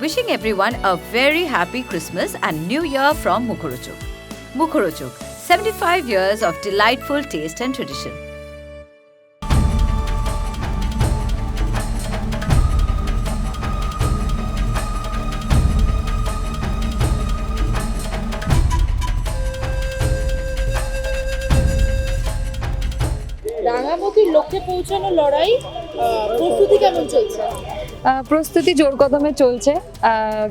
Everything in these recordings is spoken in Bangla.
wishing everyone a very happy Christmas and New Year from Mukhorochuk. Mukhorochuk, 75 years of delightful taste and tradition. রাঙামতির লক্ষ্যে পৌঁছানো লড়াই প্রস্তুতি কেমন চলছে প্রস্তুতি জোর কদমে চলছে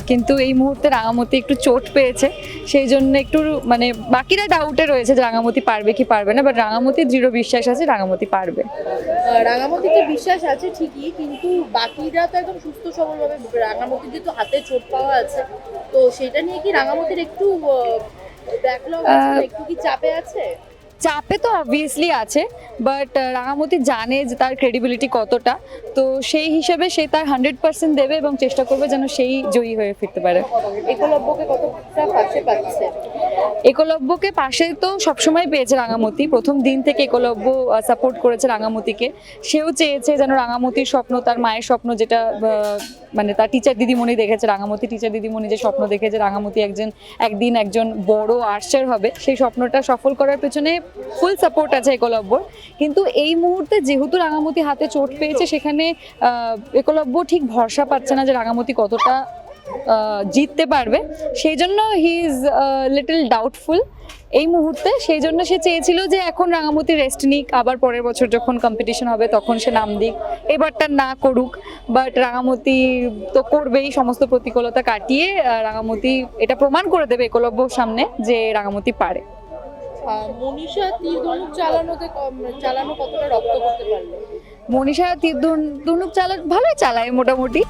কিন্তু এই মুহূর্তে রাঙামতি একটু চোট পেয়েছে। সেই জন্য একটু মানে বাকিরা ডাউটে রয়েছে যে রাঙামতি পারবে কি পারবে না বাট রাঙামতি দৃঢ় বিশ্বাস আছে রাঙামতি পারবে। রাঙামতিতে বিশ্বাস আছে ঠিকই কিন্তু বাকিরা তো একদম সুস্থ সবলভাবে রাঙামতির যেহেতু হাতে চোট পাওয়া আছে তো সেটা নিয়ে কি রাঙামতির একটু ব্যাকলগ একটু কি চাপে আছে? চাপে তো অবভিয়াসলি আছে বাট রাঙামতি জানে যে তার ক্রেডিবিলিটি কতটা। তো সেই হিসেবে সে তার হান্ড্রেড পার্সেন্ট দেবে এবং চেষ্টা করবে যেন সেই জয়ী হয়ে ফিরতে পারে। একলব্যকে কতটা পাশে পাচ্ছে? একলব্যকে পাশে তো সবসময় পেয়েছে রাঙামতি। প্রথম দিন থেকে একলব্য সাপোর্ট করেছে রাঙামতিকে। সেও চেয়েছে যেন রাঙামতির স্বপ্ন, তার মায়ের স্বপ্ন যেটা মানে তার টিচার দিদিমণি দেখেছে, রাঙামতি টিচার দিদিমণি যে স্বপ্ন দেখেছে, রাঙামতি একজন, একদিন একজন বড় আর্চার হবে। সেই স্বপ্নটা সফল করার পেছনে ফুল সাপোর্ট আছে একলব্যর। কিন্তু এই মুহূর্তে যেহেতু রাঙামতি হাতে চোট পেয়েছে, সেখানে একলব্য ঠিক ভরসা পাচ্ছে না যে রাঙামতি কতটা জিততে পারবে। সেই জন্য হি ইজ লিটল ডাউটফুল এই মুহূর্তে সেই জন্য সে চেয়েছিল যে এখন রাঙামতি রেস্ট নিক আবার পরের বছর যখন কম্পিটিশন হবে তখন সে নাম দিক। এবারটা না করুক বাট রাঙামতি তো করবেই সমস্ত প্রতিকূলতা কাটিয়ে রাঙামতি এটা প্রমাণ করে দেবে একলব্যর সামনে যে রাঙামতি পারে। মনীষা তীর ধনুক চালানোতে চালানো কতটা রক্ত করতে পারল? মনীষা তীর ধন- ধনুক চালা ভালোই চালায় মোটামুটি।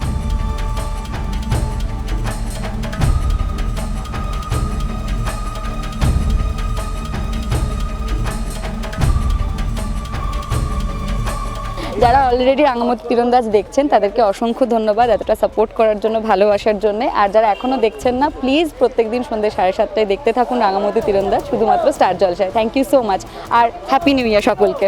যারা অলরেডি রাঙামতি তীরন্দাজ দেখছেন, তাদেরকে অসংখ্য ধন্যবাদ এতটা সাপোর্ট করার জন্য, ভালোবাসার জন্য। আর যারা এখনও দেখছেন না প্লিজ প্রত্যেক দিন সন্ধ্যে সাড়ে সাতটায় দেখতে থাকুন রাঙামতি তীরন্দাজ, শুধুমাত্র স্টার জলসায় থ্যাংক ইউ সো মাচ আর হ্যাপি নিউ ইয়ার সকলকে।